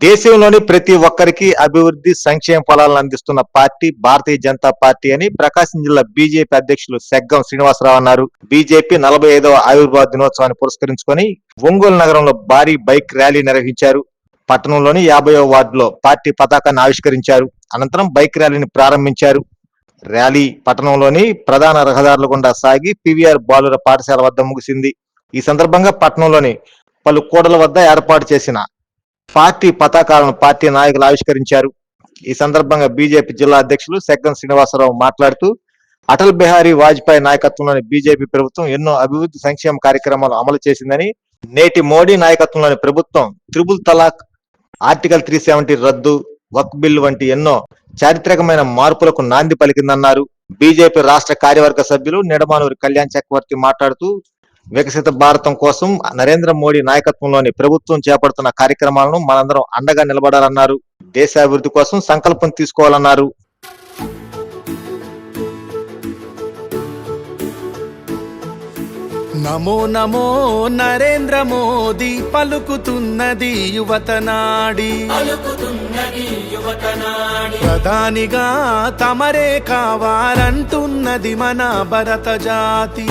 దేశంలోని ప్రతి ఒక్కరికి అభివృద్ధి సంక్షేమ ఫలాలను అందిస్తున్న పార్టీ భారతీయ జనతా పార్టీ అని ప్రకాశం జిల్లా బీజేపీ అధ్యక్షులు సెగ్గం శ్రీనివాసరావు అన్నారు. బీజేపీ నలభై ఐదవ ఆవిర్భావ దినోత్సవాన్ని పురస్కరించుకొని ఒంగోలు నగరంలో భారీ బైక్ ర్యాలీ నిర్వహించారు. పట్టణంలోని యాభైవ వార్డులో పార్టీ పతాకాన్ని ఆవిష్కరించారు. అనంతరం బైక్ ర్యాలీని ప్రారంభించారు. ర్యాలీ పట్టణంలోని ప్రధాన రహదారుల గుండా సాగి పివిఆర్ బాలుర పాఠశాల వద్ద ముగిసింది. ఈ సందర్భంగా పట్టణంలోని పలు కూడల వద్ద ఏర్పాటు చేసిన పార్టీ పతాకాలను పార్టీ నాయకులు ఆవిష్కరించారు. ఈ సందర్భంగా బీజేపీ జిల్లా అధ్యక్షులు సెగ్గం శ్రీనివాసరావు మాట్లాడుతూ అటల్ బిహారీ వాజ్పేయి నాయకత్వంలోని బీజేపీ ప్రభుత్వం ఎన్నో అభివృద్ధి సంక్షేమ కార్యక్రమాలు అమలు చేసిందని నేటి మోడీ నాయకత్వంలోని ప్రభుత్వం triple talaq article three seventy రద్దు వక్ బిల్ వంటి ఎన్నో చారిత్రకమైన మార్పులకు నాంది పలికిందన్నారు. బీజేపీ రాష్ట్ర కార్యవర్గ సభ్యులు నిడమానూరి కళ్యాణ్ చక్రవర్తి మాట్లాడుతూ వికసిత భారతం కోసం నరేంద్ర మోడీ నాయకత్వంలోని ప్రభుత్వం చేపడుతున్న కార్యక్రమాలను మనందరం అండగా నిలబడాలన్నారు. దేశాభివృద్ధి కోసం సంకల్పం తీసుకోవాలన్నారు. నమో నమో నరేంద్ర మోదీ పలుకుతున్నది యువత నాడి ప్రధానిగా తమరే కావాలంటున్నది మన భరత జాతి.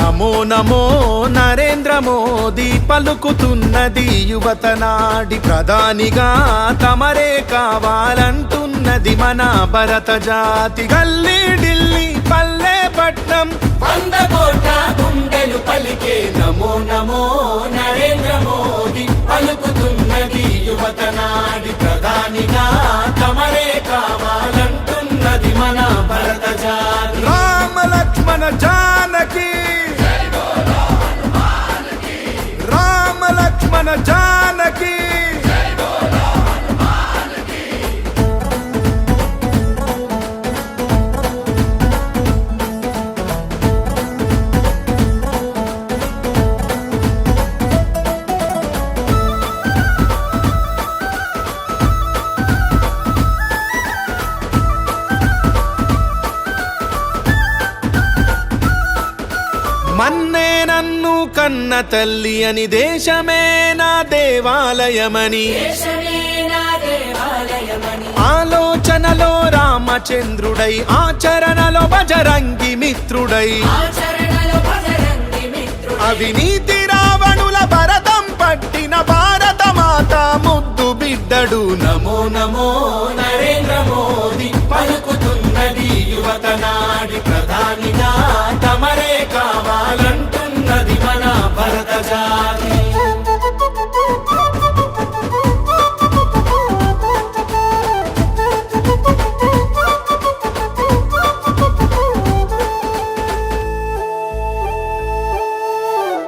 నమో నమో నరేంద్ర మోదీ పలుకుతున్నది యువత నాడి. ప్రధానిగా తమరే కావాలంటున్నది మన భరత జాతి. గల్లీ లక్ష్మణ జానకి. రామ లక్ష్మణ జానకి. కన్న తల్లి అని దేశమే నా దేవాలయమని. ఆలోచనలో రామచంద్రుడై ఆచరణలో బజరంగి మిత్రుడై. అవినీతి రావణుల భరతం పట్టిన భారత మాత ముద్దు బిడ్డడు. నమో నమో నరేంద్ర మోదీ పలుకుతున్నది యువత నాడి జాతి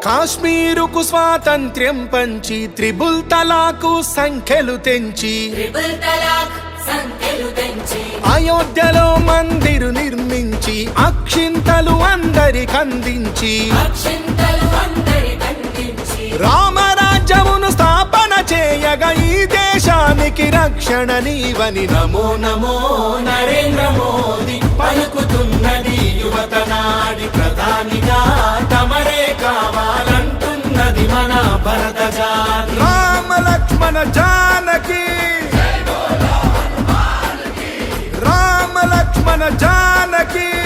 కాశ్మీరుకు స్వాతంత్ర్యం పంచి త్రిబుల్ తలాకు సంఖ్యలు తెంచి అయోధ్యలో మందిరు నిర్మించి అక్షింతలు అందరికందించి అక్షింతలు రామరాజ్యమును స్థాపన చేయగా ఈ దేశానికి రక్షణ నీవని. నమో నమో నరేంద్ర మోదీ పలుకుతున్నది యువత నాడి ప్రధానిగా తమరే కావాలంటున్నది మన భరత రామ లక్ష్మణ జానకి. రామ లక్ష్మణ జానకి.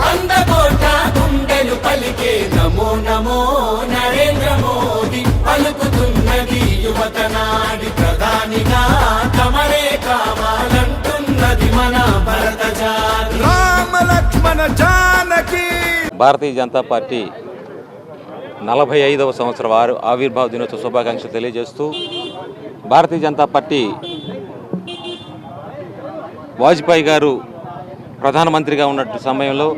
వంద కోట్ల గుండెలు పలికే నమో నమో నరేంద్ర మోదీ. పలుకుతున్నది యువత నాడి ప్రధానిగా తమరే కావాలంటున్నది మన భరత రామ లక్ష్మణ జానకి. భారతీయ జనతా పార్టీ నలభై ఐదవ సంవత్సర వారు ఆవిర్భావ దినోత్సవ శుభాకాంక్షలు తెలియజేస్తూ భారతీయ జనతా పార్టీ వాజ్పేయి గారు ప్రధానమంత్రిగా ఉన్న సమయంలో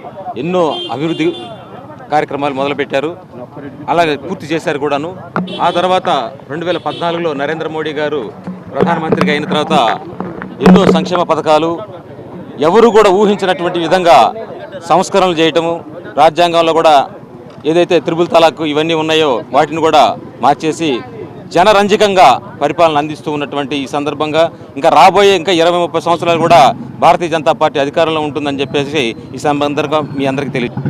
ఎన్నో అభివృద్ధి కార్యక్రమాలు మొదలుపెట్టారు. అలాగే పూర్తి చేశారు కూడాను. ఆ తర్వాత రెండు వేల పద్నాలుగులో నరేంద్ర మోడీ గారు ప్రధానమంత్రిగా అయిన తర్వాత ఎన్నో సంక్షేమ పథకాలు ఎవరు కూడా ఊహించినటువంటి విధంగా సంస్కరణలు చేయటము రాజ్యాంగంలో కూడా ఏదైతే త్రిబుల్ తలాక్ ఇవన్నీ ఉన్నాయో వాటిని కూడా మార్చేసి జనరంజకంగా పరిపాలన అందిస్తూ ఉన్నటువంటి ఈ సందర్భంగా ఇంకా రాబోయే ఇంకా ఇరవై ముప్పై సంవత్సరాలు కూడా భారతీయ జనతా పార్టీ అధికారంలో ఉంటుందని చెప్పేసి ఈ సందర్భంగా మీ అందరికీ తెలియదు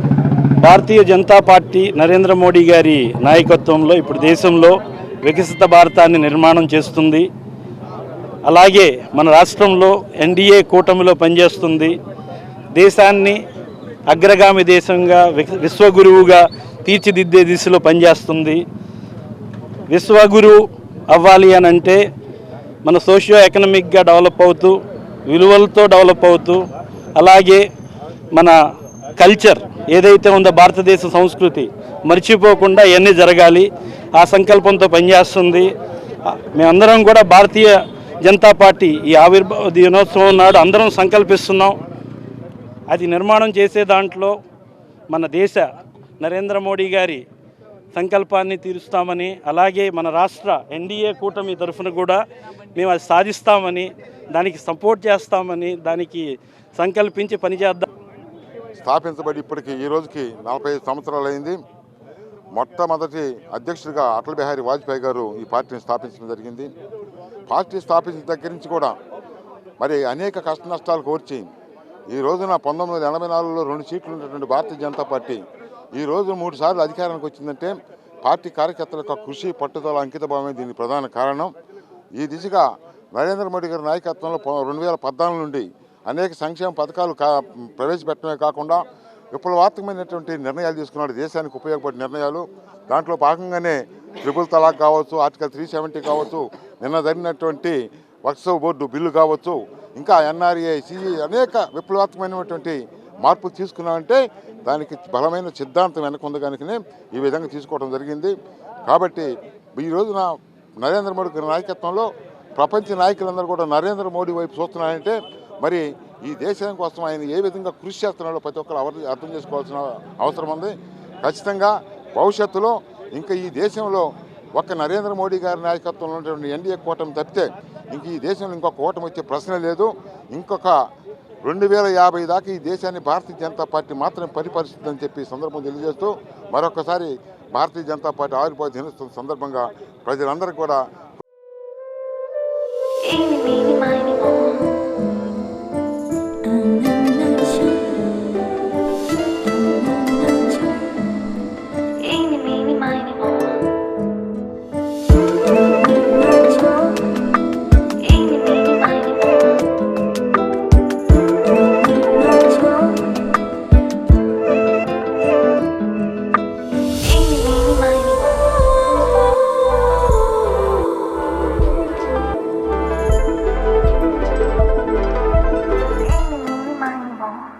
భారతీయ జనతా పార్టీ నరేంద్ర మోడీ గారి నాయకత్వంలో ఇప్పుడు దేశంలో వికసిత భారతాన్ని నిర్మాణం చేస్తుంది. అలాగే మన రాష్ట్రంలో ఎన్డీఏ కూటమిలో పనిచేస్తుంది. దేశాన్ని అగ్రగామి దేశంగా విశ్వగురువుగా తీర్చిదిద్దే దిశలో పనిచేస్తుంది. విశ్వగురు అవ్వాలి అని అంటే మన సోషియో ఎకనామిక్గా డెవలప్ అవుతూ విలువలతో డెవలప్ అవుతూ అలాగే మన కల్చర్ ఏదైతే ఉందో భారతదేశ సంస్కృతి మర్చిపోకుండా ఇవన్నీ జరగాలి. ఆ సంకల్పంతో పనిచేస్తుంది. మేమందరం కూడా భారతీయ జనతా పార్టీ ఈ ఆవిర్భావ దినోత్సవం నాడు అందరం సంకల్పిస్తున్నాం. అది నిర్మాణం చేసే దాంట్లో మన దేశ నరేంద్ర మోడీ గారి సంకల్పాన్ని తీరుస్తామని అలాగే మన రాష్ట్ర ఎన్డీఏ కూటమి తరఫున కూడా మేము అది సాధిస్తామని దానికి సపోర్ట్ చేస్తామని దానికి సంకల్పించి పనిచేద్దాం. స్థాపించబడి ఇప్పటికి ఈ రోజుకి నలభై ఐదు సంవత్సరాలు అయింది. మొట్టమొదటి అధ్యక్షుడిగా అటల్ బిహారీ వాజ్పేయి గారు ఈ పార్టీని స్థాపించడం జరిగింది. పార్టీ స్థాపించిన దగ్గర నుంచి కూడా మరి అనేక కష్ట నష్టాలు కోర్చి ఈ రోజున పంతొమ్మిది వందల ఎనభై నాలుగులో రెండు సీట్లు ఉన్నటువంటి భారతీయ జనతా పార్టీ ఈ రోజు మూడు సార్లు అధికారానికి వచ్చిందంటే పార్టీ కార్యకర్తల యొక్క కృషి పట్టుదల అంకితభావమే దీనికి ప్రధాన కారణం. ఈ దిశగా నరేంద్ర మోడీ గారి నాయకత్వంలో రెండు వేల పద్నాలుగు నుండి అనేక సంక్షేమ పథకాలు కా ప్రవేశపెట్టడమే కాకుండా విప్లవాత్మకమైనటువంటి నిర్ణయాలు తీసుకున్నాడు. దేశానికి ఉపయోగపడే నిర్ణయాలు. దాంట్లో భాగంగానే ట్రిపుల్ తలాక్ కావచ్చు ఆర్టికల్ త్రీ సెవెంటీ కావచ్చు నిన్న జరిగినటువంటి వర్క్సవ్ బోర్డు బిల్లు కావచ్చు ఇంకా ఎన్ఆర్ఏ సిఈ అనేక విప్లవాత్మకమైనటువంటి మార్పులు తీసుకున్నామంటే దానికి బలమైన సిద్ధాంతం వెనక ఉంది కనుకనే ఈ విధంగా తీసుకోవడం జరిగింది. కాబట్టి ఈ రోజున నరేంద్ర మోడీ గారి నాయకత్వంలో ప్రపంచ నాయకులందరూ కూడా నరేంద్ర మోడీ వైపు చూస్తున్నారంటే మరి ఈ దేశం కోసం ఆయన ఏ విధంగా కృషి చేస్తున్నాడో ప్రతి ఒక్కరు అర్థం చేసుకోవాల్సిన అవసరం ఉంది. ఖచ్చితంగా భవిష్యత్తులో ఇంకా ఈ దేశంలో ఒక్క నరేంద్ర మోడీ గారి నాయకత్వంలో ఉన్నటువంటి ఎన్డీఏ కూటమి తప్పితే ఇంక ఈ దేశంలో ఇంకొక కూటమి వచ్చే ప్రశ్న లేదు. ఇంకొక రెండు వేల యాభై దాకా ఈ దేశాన్ని భారతీయ జనతా పార్టీ మాత్రమే పరిపరిస్తుందని చెప్పి సందర్భం తెలియజేస్తూ మరొకసారి భారతీయ జనతా పార్టీ ఆవిర్భావ దినోత్సవం సందర్భంగా ప్రజలందరూ కూడా